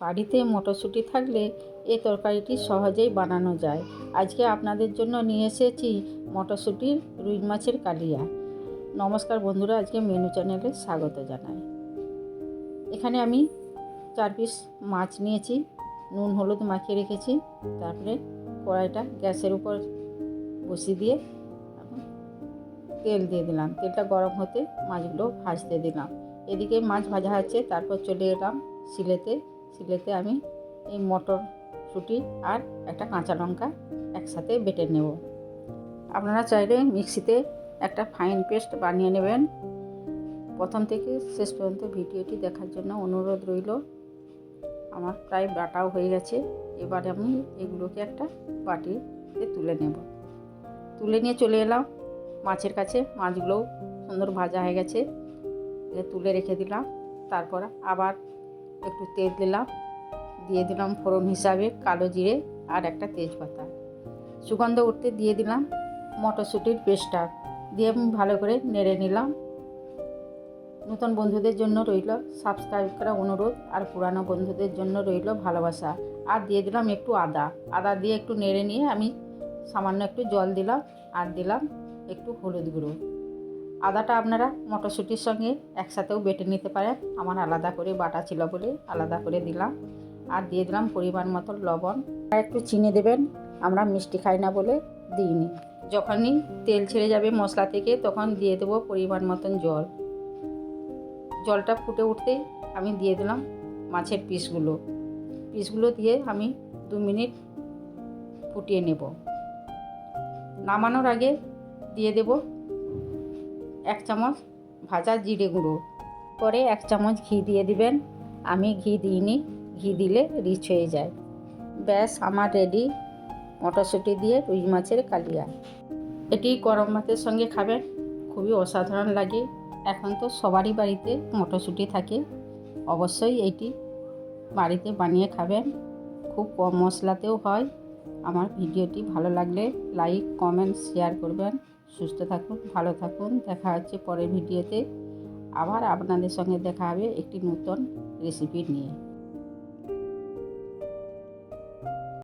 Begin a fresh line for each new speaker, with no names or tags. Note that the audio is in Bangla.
বাড়িতে মটরশুঁটি থাকলে এই তরকারিটি সহজেই বানানো যায়। আজকে আপনাদের জন্য নিয়ে এসেছি মটরশুঁটির রুই মাছের কালিয়া। নমস্কার বন্ধুরা, আজকে মেনু চ্যানেলে স্বাগত জানাই। এখানে আমি চার পিস মাছ নিয়েছি, নুন, হলুদ মাখিয়ে রেখেছি, তারপরে কড়াইটা গ্যাসের উপর বসিয়ে দিয়ে তেল দিয়ে দিলাম। তেলটা গরম হতে মাছগুলো ভাজতে দিলাম। এদিকে মাছ ভাজা হচ্ছে, তারপর চলে এলাম সিলেতে সিলেতে আমি এই মটর শুটি আর একটা কাঁচা লঙ্কা একসাথে বেটে নেব। আপনারা চাইলে মিক্সিতে একটা ফাইন পেস্ট বানিয়ে নেবেন। প্রথম থেকে শেষ পর্যন্ত ভিডিওটি দেখার জন্য অনুরোধ রইল। আমার প্রায় বাটাও হয়ে গেছে। এবার আমি এগুলোকে একটা বাটিতে তুলে নেব। তুলে নিয়ে চলে এলাম। মাছের কাছে মাছগুলোও সুন্দর ভাজা হয়ে গেছে। তুলে রেখে দিলাম। তারপর আবার একটু তেল দিলাম। দিয়ে দিলাম ফোড়ন হিসাবে কালো জিরে আর একটা তেজপাতা। সুগন্ধ উঠতে দিয়ে দিলাম মটরশুঁটির পেস্টটা। দিয়ে ভালো করে নেড়ে নিলাম। নতুন বন্ধুদের জন্য রইল সাবস্ক্রাইব করা অনুরোধ আর পুরানো বন্ধুদের জন্য রইল ভালোবাসা। আর দিয়ে দিলাম একটু আদা। আদা দিয়ে একটু নেড়ে নিয়ে আমি সামান্য একটু জল দিলাম আর দিলাম একটু হলুদ গুঁড়ো। আদাটা আপনারা মটরশুঁটির সঙ্গে একসাথেও বেটে নিতে পারেন। আমার আলাদা করে বাটা ছিল বলে আলাদা করে দিলাম। আর দিয়ে দিলাম পরিমাণ মতো লবণ। আর একটু চিনি দেবেন, আমরা মিষ্টি খাই না বলে দিইনি। যখনই তেল ছেড়ে যাবে মশলা থেকে, তখন দিয়ে দেবো পরিমাণ মতন জল। জলটা ফুটে উঠতেই আমি দিয়ে দিলাম মাছের পিসগুলো। পিসগুলো দিয়ে আমি দু মিনিট ফুটিয়ে নেব। নামানোর আগে দিয়ে দেব এক চামচ ভাজা জিরে গুঁড়ো। পরে এক চামচ ঘি দিয়ে দিবেন। আমি ঘি দিইনি, ঘি দিলে রিচ হয়ে যায়। ব্যাস, আমার রেডি মটরশুঁটি দিয়ে রুই মাছের কালিয়া। এটি গরম ভাতের সঙ্গে খাবেন, খুবই অসাধারণ লাগে। এখন তো সবারই বাড়িতে মটরশুঁটি থাকে। অবশ্যই এইটি বাড়িতে বানিয়ে খাবেন। খুব কম মশলাতেও হয়। আমার ভিডিওটি ভালো লাগলে লাইক, কমেন্ট, শেয়ার করবেন। সুস্থ থাকুন, ভালো থাকুন। দেখা হচ্ছে পরের ভিডিওতে। আবার আপনাদের সঙ্গে দেখা হবে একটি নতুন রেসিপি নিয়ে।